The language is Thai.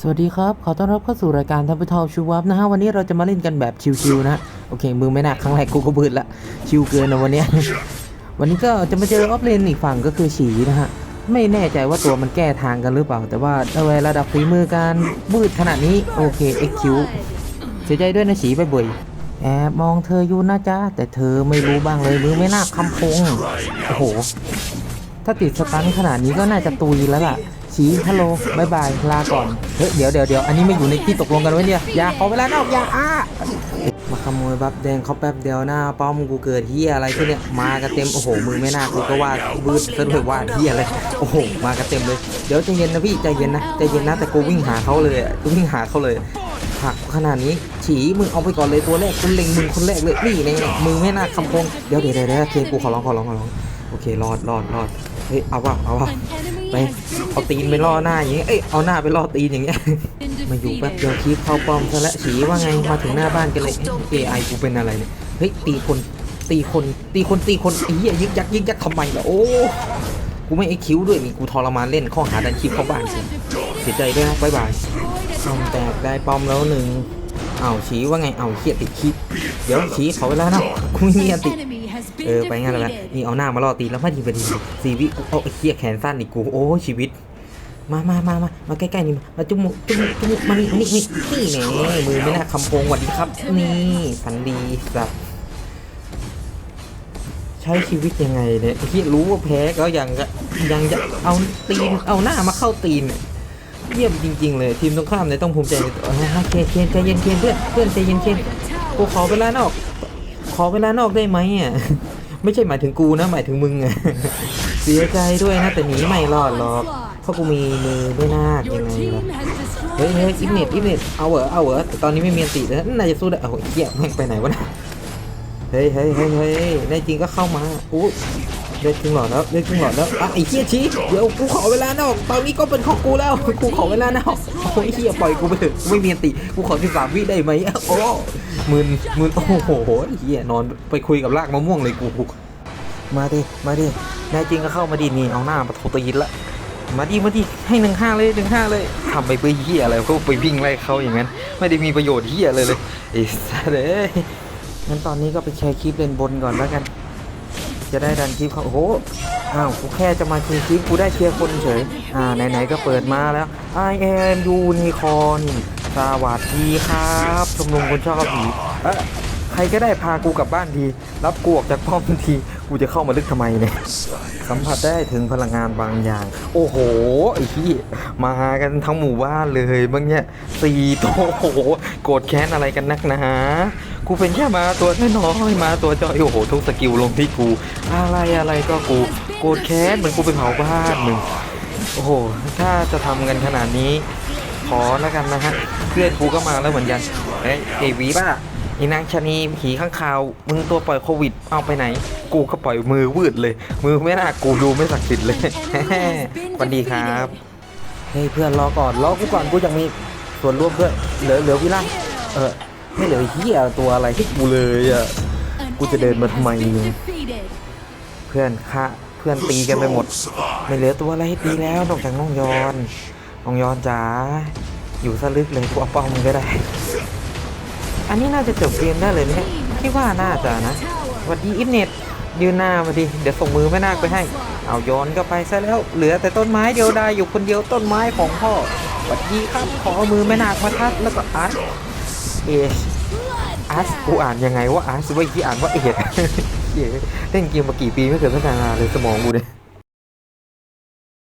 สวัสดีครับ ขอต้อนรับเข้าสู่รายการทัพพิทอชูวับนะฮะ วันนี้เราจะมาเล่นกันแบบชิวๆนะ โอเค มือไม่หนักครั้งแรกกูก็บืดละ ชิวเกินนะวันนี้ วันนี้ก็จะมาเจอออฟเลนอีกฝั่งก็คือฉีนะฮะ ไม่แน่ใจว่าตัวมันแก้ทางกันหรือเปล่า แต่ว่าด้วยระดับฝีมือการบืดขนาดนี้ โอเคเอ็กคิวเสียใจด้วยนะฉีไปบ่อยแอบมองเธออยู่นะจ๊ะ แต่เธอไม่รู้บ้างเลยมือไม่น่าคำพง โอ้โห ถ้าติดสตันขนาดนี้ก็น่าจะตุยแล้วล่ะ ชี้ฮัลโหลบายบาย ลาก่อน เฮ้ย เดี๋ยวเดี๋ยวเดี๋ยวอันนี้ไม่อยู่ในที่ตกลงกันไว้เนี่ย อย่าขอเวลานอกอย่าอ้ามาขโมยบัฟแดงเขาแป๊บเดียวหน้าป้อมกูเกิดเฮียอะไรขึ้นเนี่ย มากันเต็ม โอ้โห มือไม่น่ากูก็ว่าบืดซะด้วยว่าเฮียอะไรโอ้โห มากันเต็มเลย เดี๋ยวใจเย็นนะพี่ ใจเย็นนะ ใจเย็นนะ แต่กูวิ่งหาเขาเลยกูวิ่งหาเขาเลยหักขนาดนี้ฉีมึงเอาไปก่อนเลยตัวแรกคุณเล็งมึงคนแรกเลยนี่ในมือไม่น่าคำพงเดี๋ยวเดี๋ยวเดี๋ยวเคยวเคกูขอร้องขอร้องขอร้องโอเครอดรอดรอดเฮ้ยเอาว่ะเอาว่ะ ไปเอาตีนไปล่อหน้าอย่างเงี้ยเอ้ยเอาหน้าไปล่อตีนอย่างเงี้ยมาอยู่แป๊บเดียวคีบเข้าป้อมซะและฉีว่าไงมาถึงหน้าบ้านกันเลยเอไอกูเป็นอะไรเนี่ยเฮ้ยตีคนตีคนตีคนตีคนอ้เหี้ยยึกยักยึกยักทำไมล่ะโอ้กูไม่ไอคิวด้วยนี่กูทรมานเล่นข้อหาดันคลิปเข้าบ้านกูเสียใจด้วยนะบ๊ายบายป้อมแตกได้ป้อมแล้วหนึ่งเอาฉีว่าไงเอาเขียติดคลิปเดี๋ยวฉีเขาเวลานะกูไม่มีอติ เออไปงั้นแล้วกันนี่เอาหน้ามาล่อตีแล้วมาดีพอดีสีวิกูเอาไอ้เหี้ยแขนสั้นอีกกูโอ้ชีวิต มามามามามาใกล้ๆนี่มามาจุ๊มุจุ๊มุจุ๊มุมานี่นี่นี่นี่แน่มือไม่น่าคำโปงหวัดดีครับ นี่ฝันดีสับใช้ชีวิตยังไงเนี่ยไอ้เหี้ยรู้ว่าแพ้ก็ยังจะยังจะเอาตีนเอาหน้ามาเข้าตีนเนี่ยเยี่ยมจริง ๆ เลย ทีมตรงข้ามเนี่ยต้องภูมิใจในตัวเฮ้ยเคนเคนใจเย็นเคนเพื่อนเพื่อนใจเย็นเคนกูขอเวลานอก ขอเวลานอกได้ไหมอะ ไม่ใช่หมายถึงกูนะ หมายถึงมึงอะ เสียใจด้วยนะ แต่หนีไม่รอดหรอก เพราะกูมีมือไม่นาคยังไงล่ะเฮ้ยเฮ้ยอิฟเน็ตอิฟเน็ตเอาเหรอเอาเหรอแต่ตอนนี้ไม่มีอันติแล้วน่าจะสู้ได้เอาไอ้เหี้ยแม่งไปไหนวะเนะเฮ้ยเฮ้ยเฮ้ยเฮ้ยได้จริงก็เข้ามาอู้ ได้จริงหรอแล้วได้จริงหรอแล้วอะไอ้เหี้ยชี้เดี๋ยวกูขอเวลานอก ตอนนี้ก็เป็นของกูแล้วกูขอเวลานอกโอ้ยเหี้ยปล่อยกูไปเถอะกูไม่มีติกูขอสิบสามวิได้ไหมโอ้มึนมึนโอ้โหเหี้ยนอนไปคุยกับรากมะม่วงเลยกูมาดิมาดิแน่จริงก็เข้ามาดินี่เอาหน้ามาโทรตีนละมาดิมาดิให้หนึ่งห้าเลยหนึ่งห้าเลยทำไปเพื่อเฮียอะไรก็ไปวิ่งไล่เขาอย่างนั้น ไม่ได้มีประโยชน์เฮียเลยเลยไอ้สัสเลยงั้นตอนนี้ก็ไปแชร์คลิปเลนบนก่อนแล้วกัน จะได้ดันคลิปเขาโอ้โหอ้าวกูแค่จะมาเชียร์คลิปกูได้เชียร์คนเฉยอ่าไหนๆก็เปิดมาแล้ว I am unicorn สวัสดีครับชมรมคนชอบผีเอ๊ะ ใครก็ได้พากูกลับบ้านที รับกูออกจากป้อมที กูจะเข้ามาลึกทำไมเนี่ย สัมผัสได้ถึงพลังงานบางอย่าง โอ้โห ไอ้ที่ มากันทั้งหมู่บ้านเลยบางเนี่ยสี่ตัวโอ้โห โกรธแค้นอะไรกันนักนะฮะ กูเป็นแค่มาตัวน้อยๆมาตัวจอยโอ้โห ทุกสกิลลงที่กู อะไรอะไรก็กู โกรธแค้นเหมือนกูไปเผาบ้านมึง โอ้โห ถ้าจะทำกันขนาดนี้ ขอแล้วกันนะฮะ เพื่อนกูก็มาแล้วเหมือนกัน เอ้ยเอวีป่ะ อีนางชะนีผีข้างคาว มึงตัวปล่อยโควิด เอาไปไหน กูก็ปล่อยมือวืดเลย มือไม่น่ากูดูไม่ศักดิ์สิทธิ์เลยสวัสดีครับเฮ้ยเพื่อนรอก่อนรอกูก่อนกูยังมีส่วนร่วมด้วยเหลือเหลือวิล่าเออไม่เหลือเฮียตัวอะไรให้กูเลยอะกูจะเดินมาทำไมเพื่อนคะเพื่อนตีกันไปหมด ไม่เหลือตัวอะไรให้ตีแล้วนอกจากน้องยอนน้องยอนจ๋าอยู่ซะลึกเลยกูเอาป้อมมึงก็ได้ อันนี้น่าจะจบเกมได้เลยเนี่ยคิดว่าน่าจะนะสวัสดีอิฟเน็ตยืนหน้ามาดิเดี๋ยวส่งมือแม่นาคไปให้ เอาย้อนก็ไปซะแล้ว เหลือแต่ต้นไม้เดียวดายอยู่คนเดียวต้นไม้ของพ่อสวัสดีครับขอเอามือแม่นาคมาทัดแล้วก็อาร์ตเอชอาร์ตกูอ่านยังไงว่าอาร์ตว่าที่อ่านว่าเอชเล่นเกมมากี่ปีไม่เคยพัฒนาเลยสมองกูเนี่ย